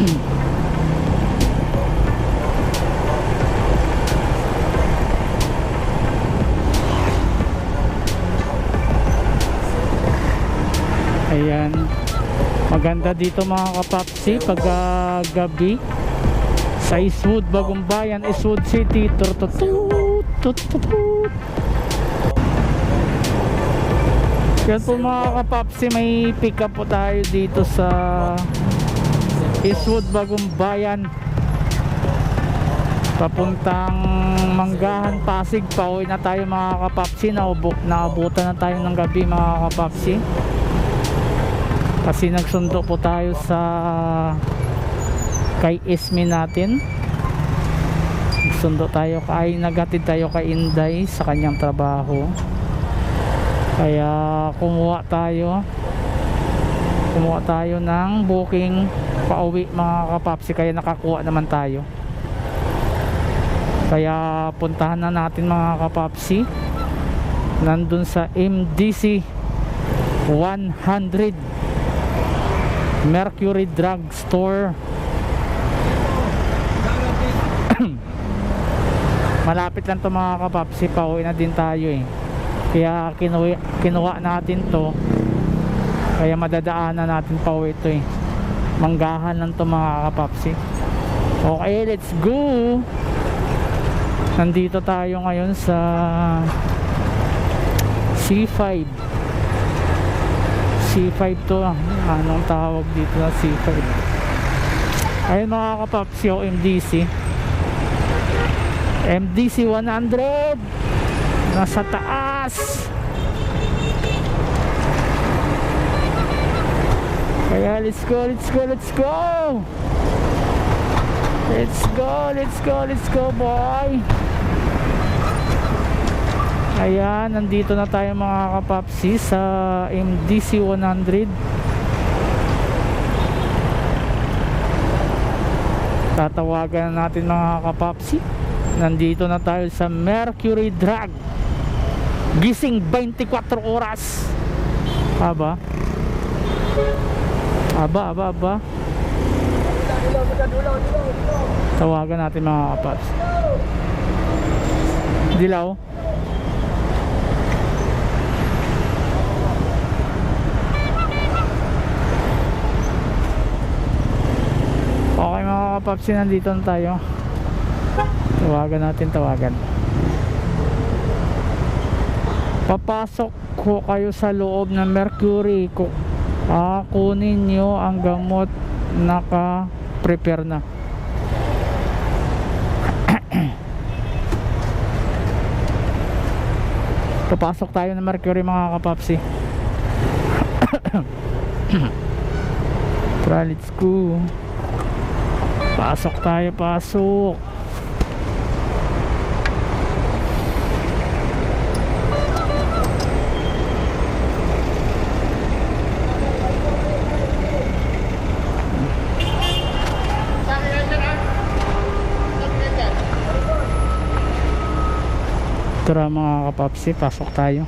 Ayan. Maganda dito mga kapapsi pag ah, gabi sa Eastwood, Bagong Bayan, Eastwood City. Turtutut, tututut. Yan po mga kapapsi, may pick up po tayo dito sa Eastwood, Bagong Bayan. Papuntang Manggahan, Pasig. Pauwi na tayo mga kapapsi. Naubo, naabutan na tayo ng gabi mga kapapsi. Kasi nagsundo po tayo sa kay Ismi natin. Nagsundo tayo kay naghatid tayo kay Inday sa kanyang trabaho. Kaya kumuha tayo kumuha tayo ng booking. Pauwi mga kapapsi kaya nakakuha naman tayo. Kaya puntahan na natin mga kapapsi. Nandun sa MDC 100 Mercury Drug Store. Malapit lang to mga kapapsi. Pauwi na din tayo eh. Kaya kinuha, kinuha natin to kaya madadaanan natin pauwi ito eh. Manggahan lang to mga kapapsi. Okay let's go! Nandito tayo ngayon sa C5 C5 to ah. anong tawag dito na C5 ayun mga kapapsi o MDC MDC 100 nasa taas let's go let's go let's go. Let's go let's go let's go boy. Ayan nandito na tayo mga kapapsi sa MDC 100 tatawagan na natin mga kapapsi. Nandito na tayo sa Mercury Drug gising 24 oras aba aba aba aba. Tawagan natin mga kapaps. Dilaw. Okay mga kapaps nandito na tayo. Tawagan natin tawagan. Papasok ko kayo sa loob ng Mercury. Ko ah, kunin nyo ang gamot. Naka prepare na. Papasok tayo ng Mercury mga kapapsi. Tara let's go. Pasok tayo pasok Tara mga kapapsi, pasok tayo.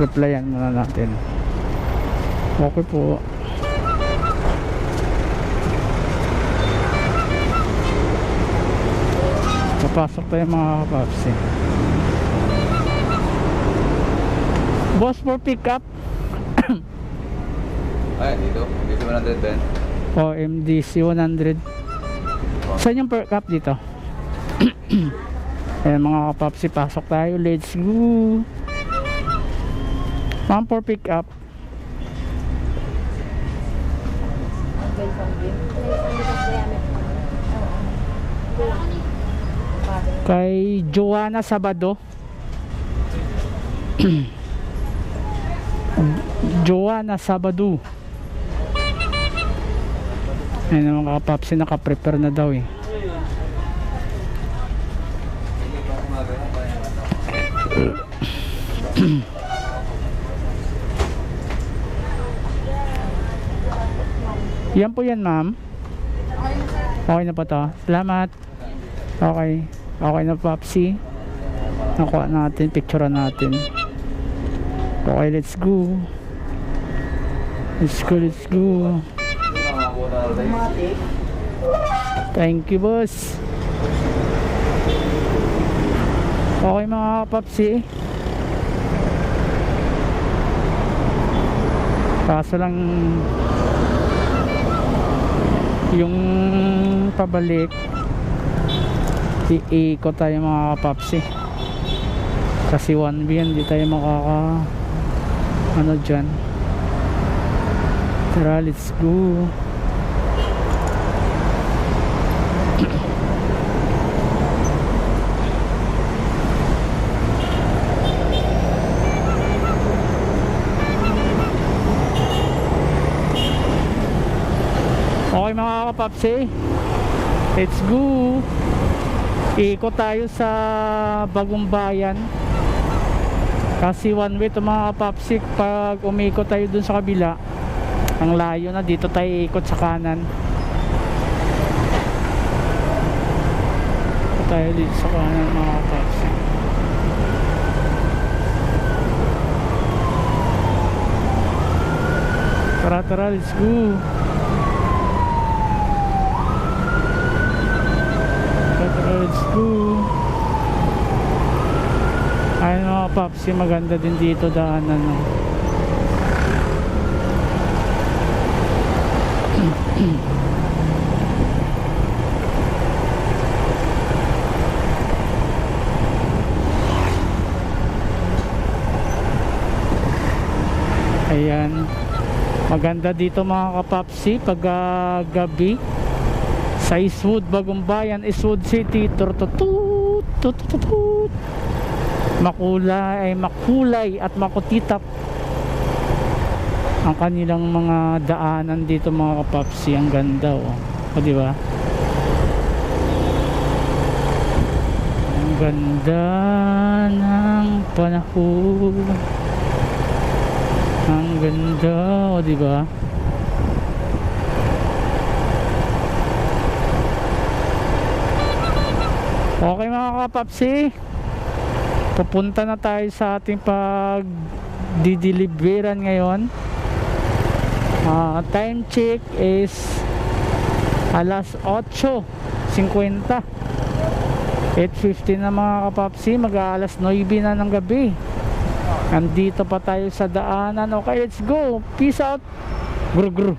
Replyan muna natin. Okay po. Papasok tayo mga kapapsi. Boss for pick up. Ay, dito. Dito 100 Ben. O MDC 100. Saan yung per cup dito? Ayan mga kapapsi, pasok tayo. Let's go. Ma'am for pick up. Kay Joanna Sabado. Joanna Sabado. Ayan mga kapapsi naka-prepare na daw eh. Yan po yan ma'am. Okay na po to. Salamat. Okay. Okay na Papsi. Nakuha natin. Picture natin. Okay, let's go. Let's go, let's go. Thank you, boss. Okay mga kapapsi. Kaso lang yung pabalik iikot tayo mga kapapsi. Kasi 1B yan di tayo makaka ano dyan. Tara let's go Mga kapapsi Let's go Ikot tayo sa Bagong Bayan. Kasi one way to mga kapapsi Pag umikot tayo dun sa kabila Ang layo na dito tayo ikot sa kanan. Ikot tayo dito sa kanan mga kapapsi Tara tara let's go Go. Ayun mga paps, yung maganda din dito daanan. No? Ayan. Maganda dito mga kapapsi pag ah, gabi sa Eastwood, Bagong Bayan, Eastwood City, turtutut, tututut. Makulay, makulay at makutitap ang kanilang mga daanan dito mga kapapsi. Ang ganda oh. O, di ba? Ang ganda ng panahon. Ang ganda, o di ba? Okay mga kapapsi. Pupunta na tayo sa ating pag dideliveran ngayon. Ah, Time check is alas 8.50 8.50 na mga kapapsi. Mag alas 9 na ng gabi. Nandito pa tayo sa daanan. Okay let's go. Peace out. Gru gru